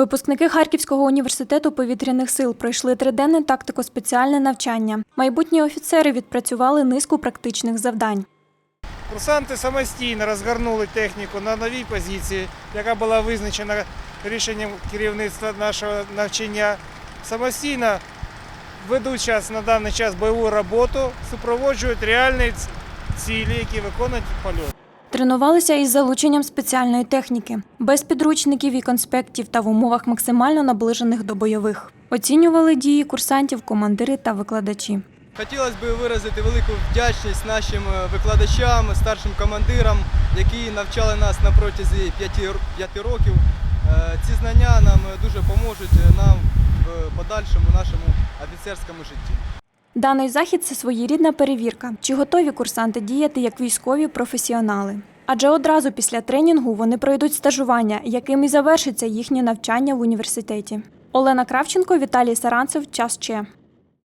Випускники Харківського університету повітряних сил пройшли триденне тактико-спеціальне навчання. Майбутні офіцери відпрацювали низку практичних завдань. Курсанти самостійно розгорнули техніку на новій позиції, яка була визначена рішенням керівництва нашого навчання. Самостійно ведуть час на даний час бойову роботу, супроводжують реальні цілі, які виконують польот. Тренувалися із залученням спеціальної техніки, без підручників і конспектів та в умовах максимально наближених до бойових. Оцінювали дії курсантів, командири та викладачі. Хотілося б виразити велику вдячність нашим е, викладачам, старшим командирам, які навчали нас на протязі 5 років. Е, Ці знання нам дуже поможуть е, нам в подальшому нашому офіцерському житті. Даний захід це своєрідна перевірка, чи готові курсанти діяти як військові професіонали. Адже одразу після тренінгу вони пройдуть стажування, яким і завершиться їхнє навчання в університеті. Олена Кравченко, Віталій Саранцев, час Че.